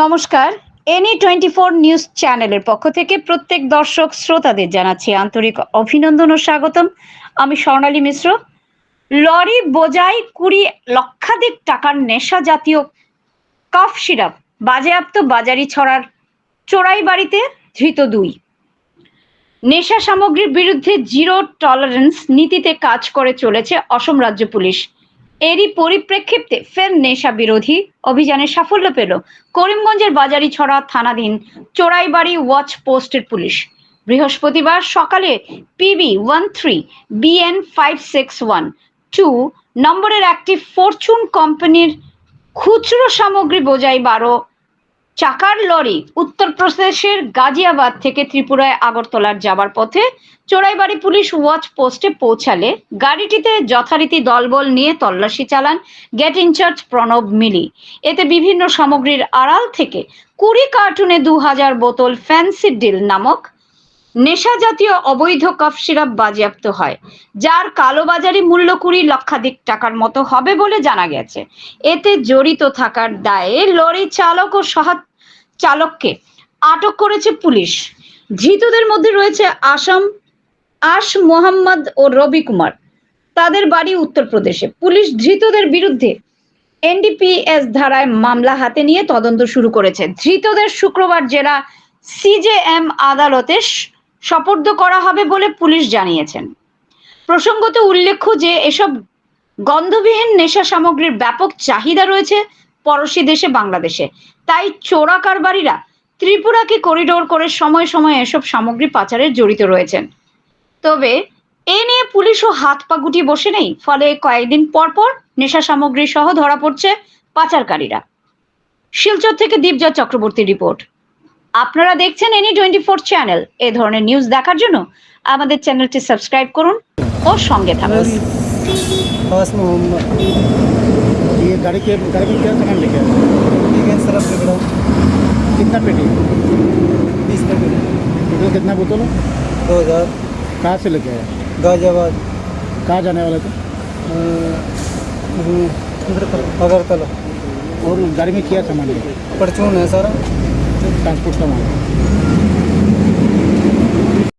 নমস্কার। Any twenty four news চ্যানেলের পক্ষ থেকে প্রত্যেক দর্শক শ্রোতাদের জানাচ্ছি আন্তরিক অভিনন্দন ও স্বাগতম। আমি স্বর্ণালী মিশ্র। লরি বোঝাই কুড়ি লক্ষাধিক টাকার নেশা জাতীয় কফ সিরাপ বাজেয়াপ্ত বাজারি ছড়ার চোরাই বাড়িতে ধৃত দুই। নেশা সামগ্রীর বিরুদ্ধে জিরো টলারেন্স নীতিতে কাজ করে চলেছে অসম রাজ্য পুলিশ। এরই পরিপ্রেক্ষিতে ফের নেশা বিরোধী অভিযানে সাফল্য পেল করিমগঞ্জের বাজারি ছড়া থানাধীন চোরাইবাড়ি ওয়াচ পোস্টের পুলিশ। বৃহস্পতিবার সকালে PB one three, BN five six one two নম্বরের একটি ফরচুন কোম্পানির খুচরো সামগ্রী বোঝাই বারো চাকার লরি উত্তরপ্রদেশের গাজিয়াবাদ থেকে ত্রিপুরায় আগরতলার যাবার পথে চোরাইবাড়ি পুলিশ ওয়াচ পোস্টে পৌঁছালে গাড়িটিতে যথারীতি দলবল নিয়ে তল্লাশি চালান গেট ইনচার্জ প্রণব মিলি। এতে বিভিন্ন সামগ্রীর আড়াল থেকে কুড়ি কার্টুনে দু হাজার বোতল ফ্যান্সি ডিল নামক নেশা জাতীয় অবৈধ কফ সিরাপ বাজেয়াপ্ত হয়, যার কালোবাজারি মূল্য কুড়ি লক্ষাধিক টাকার মতো হবে বলে জানা গেছে। এতে জড়িত থাকার দায়ে লরি চালক ও সহ চালককে আটক করেছে পুলিশ। ধৃতদের মধ্যে রয়েছে আসাম আশ মোহাম্মদ ও রবি কুমার। তাদের বাড়ি উত্তরপ্রদেশে। পুলিশ ধৃতদের বিরুদ্ধে এনডিপিএস ধারায় মামলা হাতে নিয়ে তদন্ত শুরু করেছে। ধৃতদের শুক্রবার জেলা সিজেএম আদালতে সোপর্দ করা হবে বলে পুলিশ জানিয়েছেন। প্রসঙ্গত উল্লেখ্য যে, এসব গন্ধবিহীন নেশা সামগ্রীর ব্যাপক চাহিদা রয়েছে পড়শি দেশে বাংলাদেশে। তাই চোরা কারবারিরা ত্রিপুরাকে করিডোর করে সময় সময় এসব সামগ্রী পাচারে জড়িত রয়েছেন। তবে এ নিয়ে পুলিশও হাত পা গুটিয়ে বসে নেই, ফলে কয়েকদিন পর পর নেশা সামগ্রী সহ ধরা পড়ছে পাচারকারীরা। শিলচর থেকে দীপজয় চক্রবর্তী রিপোর্ট। আপনারা দেখছেন এনি টোয়েন্টি ফোর চ্যানেল এ ধরনের নিউজ দেখার জন্য আমাদের চ্যানেলটি সাবস্ক্রাইব করুন ও সঙ্গে থাকুন बस बस मोहम्मद ये गाड़ी के गाड़ी में क्या सामान लेके आए ठीक है सरफ पकड़ो कितना पेटी बीस पैकेट टोटल कितना बोतल है? दो हज़ार कहाँ से लेके आए गाजियाबाद कहाँ जाने वाले थे अ, हम्म, अगरतला और गाड़ी में क्या सामान है परचून है सारा ట్రాన్స్పోర్ట్లో